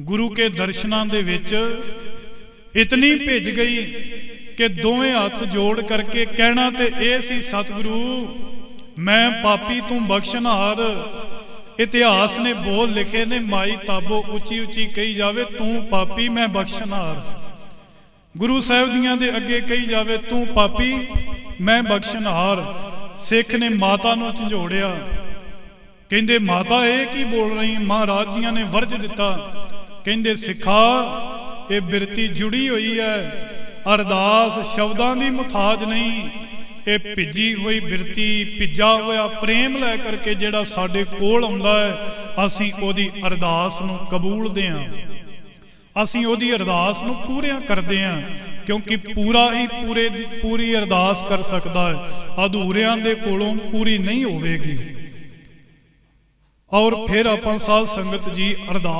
ਗੁਰੂ ਕੇ ਦਰਸ਼ਨਾਂ ਦੇ ਵਿੱਚ ਇਤਨੀ ਭਿੱਜ ਗਈ ਕਿ ਦੋਵੇਂ ਹੱਥ ਜੋੜ ਕਰਕੇ ਕਹਿਣਾ ਤੇ ਇਹ ਸੀ, ਸਤਿਗੁਰੂ, ਮੈਂ ਪਾਪੀ ਤੂੰ ਬਖਸ਼ਣਹਾਰ ਇਤਿਹਾਸ ਨੇ ਬੋਲ ਲਿਖੇ ਨੇ, ਮਾਈ ਤਾਬੋ ਉੱਚੀ ਉੱਚੀ ਕਹੀ ਜਾਵੇ, ਤੂੰ ਪਾਪੀ, ਮੈਂ ਬਖਸ਼ਣਹਾਰ ਗੁਰੂ ਸਾਹਿਬ ਦੀਆਂ ਦੇ ਅੱਗੇ ਕਹੀ ਜਾਵੇ, ਤੂੰ ਪਾਪੀ, ਮੈਂ ਬਖਸ਼ਣਹਾਰ ਸਿੱਖ ਨੇ ਮਾਤਾ ਨੂੰ ਝੰਜੋੜਿਆ। ਕਹਿੰਦੇ, ਮਾਤਾ, ਇਹ ਕੀ ਬੋਲ ਰਹੀ ਮਹਾਰਾਜ ਜੀਆਂ ਨੇ ਵਰਜ ਦਿੱਤਾ। ਕਹਿੰਦੇ, ਸਿੱਖਾ, ਇਹ ਬਿਰਤੀ ਜੁੜੀ ਹੋਈ ਹੈ। ਅਰਦਾਸ ਸ਼ਬਦਾਂ ਦੀ ਮੁਤਾਜ ਨਹੀਂ। ਇਹ ਭਿੱਜੀ ਹੋਈ ਬਿਰਤੀ, ਭਿੱਜਾ ਹੋਇਆ ਪ੍ਰੇਮ ਲੈ ਕਰਕੇ ਜਿਹੜਾ ਸਾਡੇ ਕੋਲ ਆਉਂਦਾ ਹੈ, ਅਸੀਂ ਉਹਦੀ ਅਰਦਾਸ ਨੂੰ ਕਬੂਲਦੇ ਹਾਂ ਅਸੀਂ ਉਹਦੀ ਅਰਦਾਸ ਨੂੰ ਪੂਰਿਆ ਕਰਦੇ ਹਾਂ, ਕਿਉਂਕਿ ਪੂਰਾ ਹੀ ਪੂਰੇ ਦੀ ਪੂਰੀ ਅਰਦਾਸ ਕਰ ਸਕਦਾ ਹੈ। ਅਧੂਰਿਆਂ ਦੇ ਕੋਲੋਂ ਪੂਰੀ ਨਹੀਂ ਹੋਵੇਗੀ। ਔਰ ਫਿਰ ਆਪਾਂ ਸਾਧ ਸੰਗਤ ਜੀ ਅਰਦਾਸ